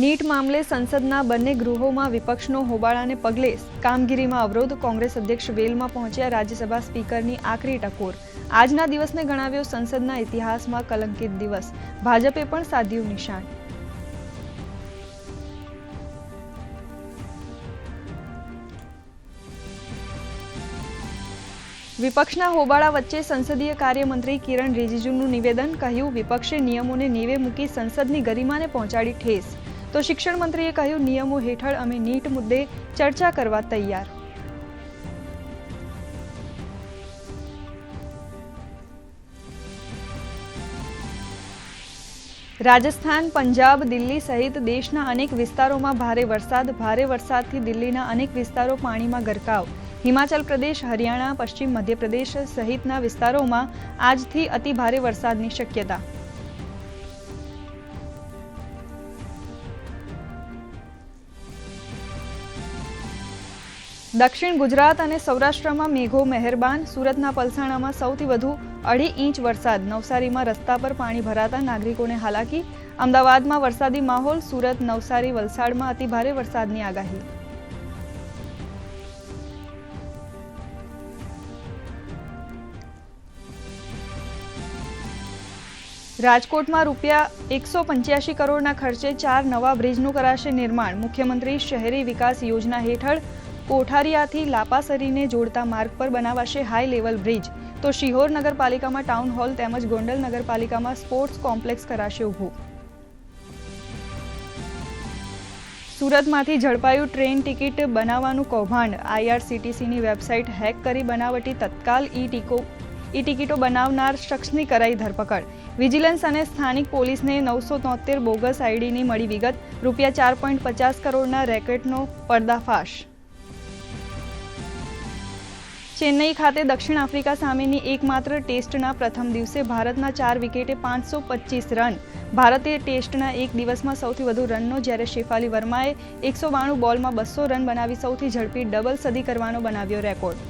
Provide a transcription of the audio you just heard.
NEET મામલે સંસદના બંને ગૃહોમાં વિપક્ષનો હોબાળાને પગલે કામગીરીમાં અવરોધ કોંગ્રેસ અધ્યક્ષ વેલમાં પહોંચ્યા રાજ્યસભા સ્પીકરની આખરી ટકોર. આજના દિવસને ગણાવ્યો સંસદના ઇતિહાસમાં કલંકિત દિવસ. ભાજપે પણ સાધ્યું નિશાન. વિપક્ષના હોબાળા વચ્ચે સંસદીય કાર્યમંત્રી કિરણ રિજિજુનું નિવેદન કહ્યું, વિપક્ષે નિયમોને નીવે મૂકી સંસદની ગરિમાને પહોંચાડી ઠેસ. તો શિક્ષણ મંત્રીએ કહ્યું, નિયમો હેઠળ અમે નીટ મુદ્દે ચર્ચા કરવા તૈયાર. રાજસ્થાન, પંજાબ, દિલ્હી સહિત દેશના અનેક વિસ્તારોમાં ભારે વરસાદ, ભારે વરસાદથી દિલ્હીના અનેક વિસ્તારો પાણીમાં ગરકાવ. હિમાચલ પ્રદેશ, હરિયાણા, પશ્ચિમ મધ્યપ્રદેશ સહિતના વિસ્તારોમાં આજથી અતિભારે વરસાદની શક્યતા. દક્ષિણ ગુજરાત અને સૌરાષ્ટ્રમાં મેઘો મહેરબાન. સુરતના પલસાણામાં સૌથી વધુ અઢી ઇંચ વરસાદ. નવસારીમાં રસ્તા પર પાણી ભરાતા નાગરિકોને હાલાકી. અમદાવાદમાં વરસાદી માહોલ. સુરત, નવસારી, વલસાડમાં અતિભારે વરસાદની આગાહી. રાજકોટમાં રૂપિયા એકસો પંચ્યાસી કરોડના ખર્ચે ચાર નવા બ્રિજનું કરાશે નિર્માણ. મુખ્યમંત્રી શહેરી વિકાસ યોજના હેઠળ કોઠારિયાથી લાપાસરીને જોડતા માર્ગ પર બનાવાશે હાઈ લેવલ બ્રિજ તો શિહોર નગરપાલિકામાં ટાઉન હોલ તેમજ ગોંડલ નગરપાલિકામાં સ્પોર્ટ્સ કોમ્પ્લેક્સ કરાશે ઊભું. સુરતમાંથી ઝડપાયું ટ્રેન ટિકિટ બનાવવાનું કૌભાંડ. આઈઆરસીટીસીની વેબસાઇટ હેક કરી બનાવટી તત્કાલ ઈ ટિકો ઈ ટિકિટો બનાવનાર શખ્સની કરાઈ ધરપકડ. વિજિલન્સ અને સ્થાનિક પોલીસને નવસો તોતેર બોગસ આઈડીની મળી વિગત. રૂપિયા ચાર પોઈન્ટ પચાસ કરોડના રેકેટનો પર્દાફાશ. ચેન્નઈ ખાતે દક્ષિણ આફ્રિકા સામેની એકમાત્ર ટેસ્ટના પ્રથમ દિવસે ભારતના ચાર વિકેટે પાંચસો પચીસ રન. ભારતે ટેસ્ટના એક દિવસમાં સૌથી વધુ રનનો જ્યારે શેફાલી વર્માએ એકસો બાણું બોલમાં બસો રન બનાવી સૌથી ઝડપી ડબલ સદી કરવાનો બનાવ્યો રેકોર્ડ.